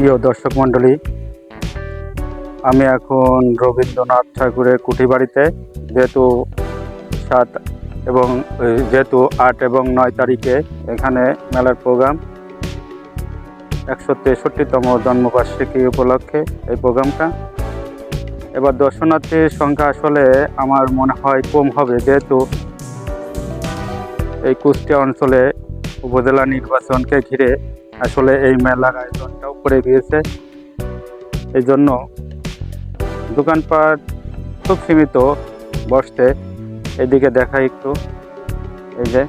প্রিয় দর্শক মণ্ডলী, আমি এখন রবীন্দ্রনাথ ঠাকুরের কুঠি বাড়িতে যেহেতু সাত এবং যেহেতু আট এবং নয় তারিখে এখানে মেলার প্রোগ্রাম, একশো তেষট্টিতম জন্মবার্ষিকী উপলক্ষে এই প্রোগ্রামটা। এবার দর্শনার্থীর সংখ্যা আসলে আমার মনে হয় কম হবে, যেহেতু এই কুষ্টিয়া অঞ্চলে উপজেলা নির্বাচনকে ঘিরে আসলে এই মেলার আয়োজনটাও করে দিয়েছে। এই জন্য দোকানপাট খুব সীমিত বসতে। এদিকে দেখা একটু। এই যে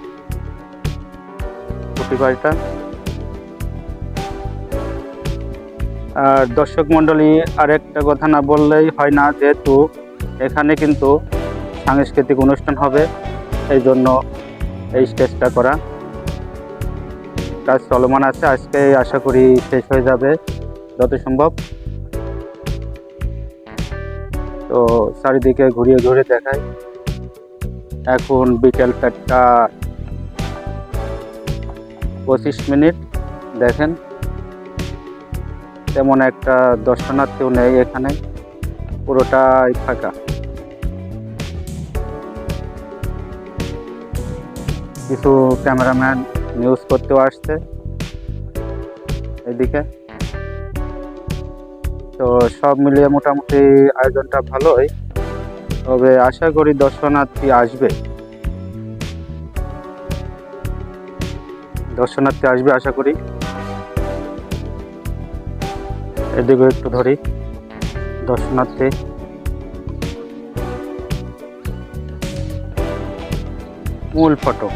কুটি আর দর্শক মণ্ডলী, আরেকটা কথা না বললেই হয় না, যেহেতু এখানে কিন্তু সাংস্কৃতিক অনুষ্ঠান হবে এই জন্য এই স্টেজটা করা। কাজ চলমান আছে। আজকে আশা করি শেষ হয়ে যাবে, যত সম্ভব। তো চারিদিকে ঘুরিয়ে ঘুরে দেখাই। এখন বিকেল চারটা পঁচিশ মিনিট, দেখেন। তেমন একটা দর্শনার্থীও নেই এখানে, পুরোটাই ফাঁকা। কিছু ক্যামেরাম্যান নিউজ করতেও আসছে। এদিকে। তো সব মিলিয়ে মোটামুটি আয়োজনটা ভালোই। তবে আশা করি দর্শনার্থী আসবে। দর্শনার্থী আসবে আশা করি। এদিকে একটু ধরি। দর্শনার্থী। মূল ফটো।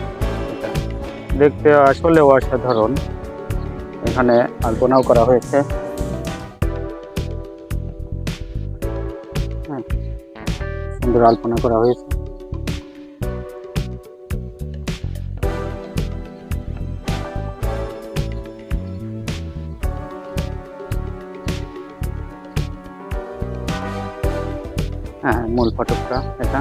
দেখতে আসলেও অসাধারণ। এখানে আলপনাও করা হয়েছে। হ্যাঁ, সুন্দর আলপনা করা হয়েছে। হ্যাঁ মূল ফটকটা এটা।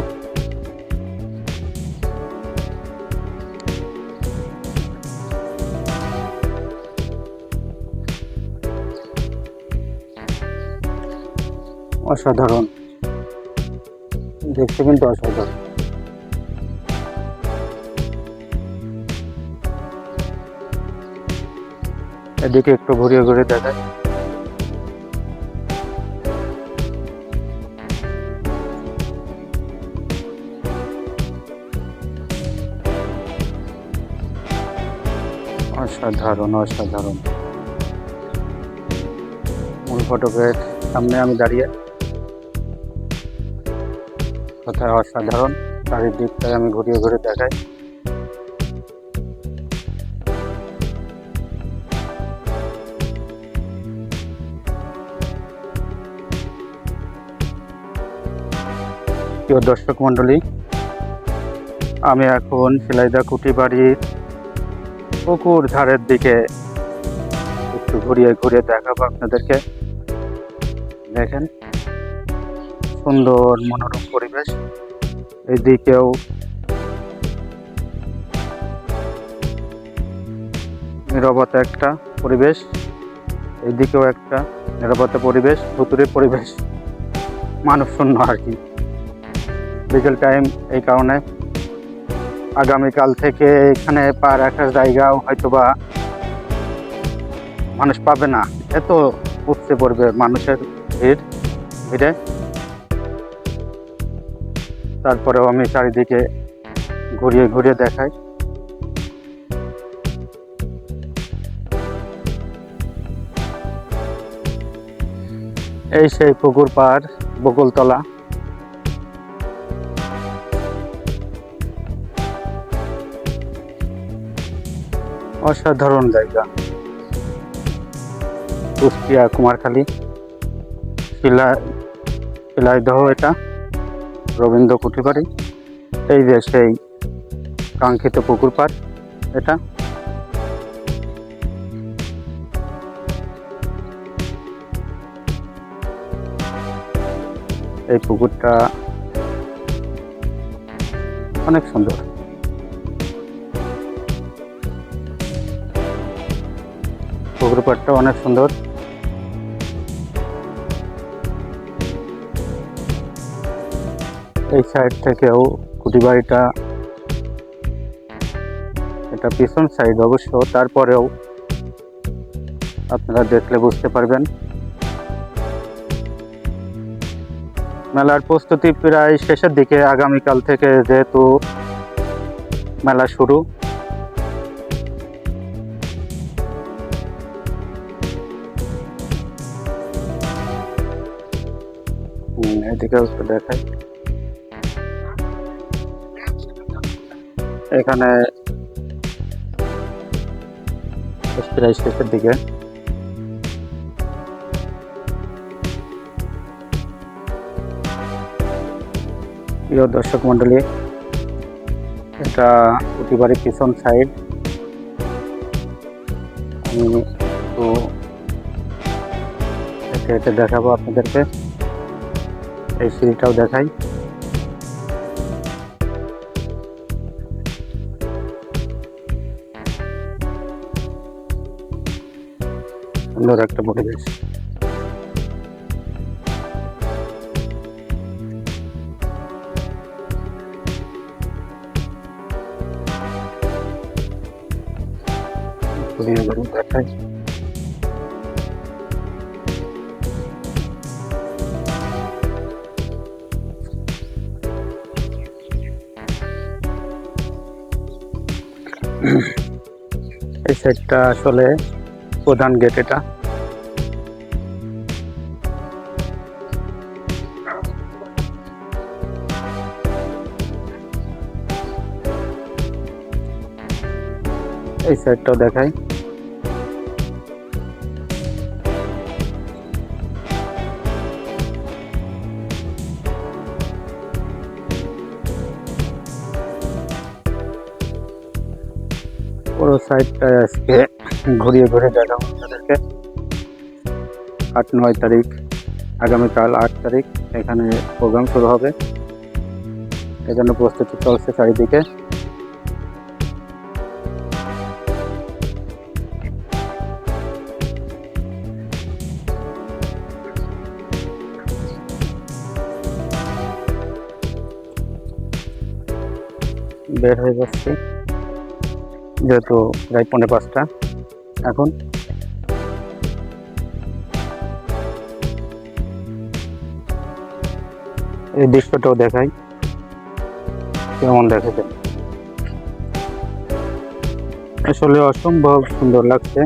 অসাধারণ। দেখতে কিন্তু অসাধারণ। এদিকে একটু ঘুরিয়ে ঘুরিয়ে দেখায় অসাধারণ অসাধারণ। মূল ফটকের সামনে আমি দাঁড়িয়ে কোথায় অসাধারণ। চারিদিকটায় আমি ঘুরিয়ে ঘুরে দেখাই। দর্শক মণ্ডলী, আমি এখন শিলাইদা কুটি বাড়ির পুকুর ধারের দিকে একটু ঘুরিয়ে ঘুরিয়ে দেখাবো আপনাদেরকে। দেখেন সুন্দর মনোরম পরিবেশ। এদিকেও নিরবতা একটা পরিবেশ এইদিকেও একটা নিরবতা পরিবেশ ভুতুরে পরিবেশ। মানুষ শূন্য আর কি। বিকেল টাইম এই কারণে আগামীকাল থেকে এখানে পা রাখার জায়গাও হয়তোবা মানুষ পাবে না। এত উপচে পড়বে মানুষের ভিড়, ভিড়ে। তারপরেও আমি চারিদিকে ঘুরিয়ে ঘুরিয়ে দেখাই। এই সেই পুকুর পাড় বকুলতলা। অসাধারণ জায়গা। কুষ্টিয়া, কুমারখালী। শিলা, শিলাইদহ এটা। রবীন্দ্র কুঠিবাড়ি এই যে সেই কাঙ্ক্ষিত পুকুর পাড়, এটা। এই পুকুরটা অনেক সুন্দর। পুকুর পাড়টা অনেক সুন্দর। এই সাইড থেকেও কুটি বাড়িটা এটা পিছন সাইড অবশ্য, তারপরেও আপনারা দেখলে বুঝতে পারবেন। মেলার প্রস্তুতি প্রায় শেষের দিকে, আগামীকাল থেকে যেহেতু মেলা শুরু। এদিকে একটু এখানে দিকে। প্রিয় দর্শক মন্ডলী এটা প্রতিবারের পিছন সাইড আমি একটু হেঁটে হেঁটে দেখাবো আপনাদেরকে। এই সিঁড়িটাও দেখাই। সুন্দর একটা পরিবেশ এই সাইডটা আসলে প্রধান গেট এটা। এই সাইডটাও দেখাই। পুরো সাইডটা আজকে ঘুরিয়ে ঘুরে দেখাবো আপনাদেরকে। আট, নয় তারিখ, আগামীকাল আট তারিখ এখানে প্রোগ্রাম শুরু হবে। এজন্য প্রস্তুতি চলছে চারিদিকে। বের হয়ে যাচ্ছি। যেহেতু প্রায় পৌনে পাঁচটা। এখন এই দৃশ্যটাও দেখাই। কেমন দেখেছে আসলে অসম্ভব সুন্দর লাগছে।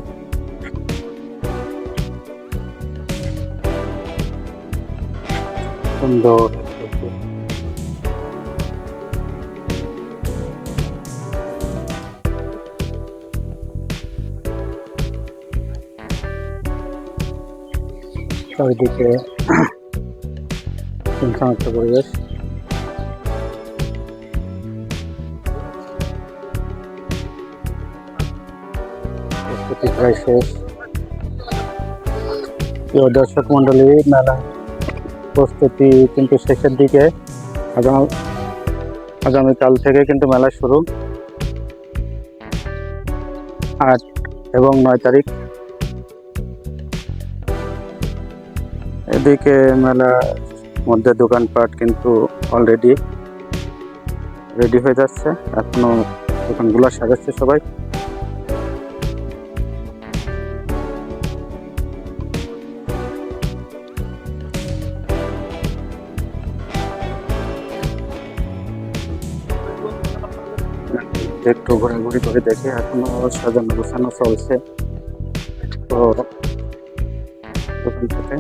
সুন্দর চারিদিকে একটা পরিবেশ। প্রস্তুতি প্রায় শেষ। প্রিয় দর্শক মন্ডলী মেলা প্রস্তুতি কিন্তু শেষের দিকে। আগামী আগামীকাল থেকে কিন্তু মেলা শুরু। আট এবং নয় তারিখ এদিকে মেলার মধ্যে দোকানপাট কিন্তু অলরেডি রেডি হয়ে যাচ্ছে। এখনও দোকানগুলো সাজাচ্ছে সবাই। একটু ঘোরাঘুরি করে দেখে এখনও সাজানো গোছানো চলছে। তো দোকান থেকে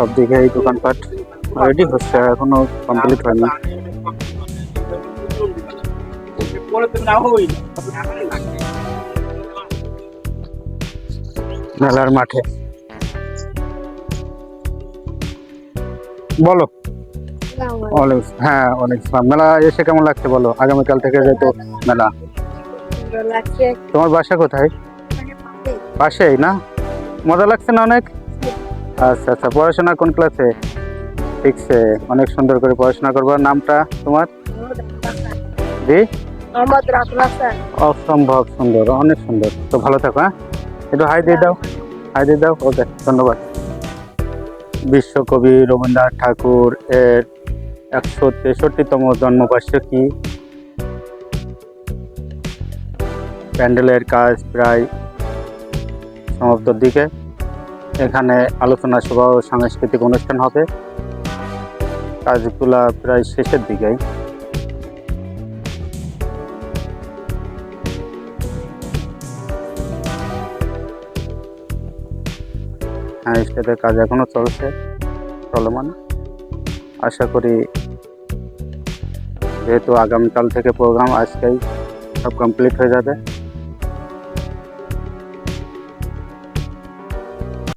সব দিকে এই দোকানপাট রেডি হচ্ছে এখনও কমপ্লিট হয়নি। মেলার মাঠে। বলো। অনেক হ্যাঁ অনেক মেলা এসে কেমন লাগছে বলো? আগামীকাল থেকে যেহেতু মেলা। তোমার বাসা কোথায়? পাশেই না? মজা লাগছে না অনেক? আচ্ছা আচ্ছা পড়াশোনা কোন ক্লাসে সিক্সে অনেক সুন্দর করে পড়াশোনা করবার নামটা তোমার? জি অসম্ভব সুন্দর অনেক সুন্দর। তো ভালো থাকো হ্যাঁ? একটু হাই দিয়ে দাও। হাই দিয়ে দাও। ওকে ধন্যবাদ। বিশ্বকবি রবীন্দ্রনাথ ঠাকুর এর একশো তেষট্টিতম জন্মবার্ষিকী। প্যান্ডেলের কাজ প্রায় সমাপ্তর দিকে। এখানে আলোচনা সভা ও সাংস্কৃতিক অনুষ্ঠান হবে। কাজগুলা প্রায় শেষের দিকেই। হ্যাঁ স্টেটের কাজ এখনও চলছে, চলমান। আশা করি যেহেতু আগামীকাল থেকে প্রোগ্রাম আজকেই সব কমপ্লিট হয়ে যাবে।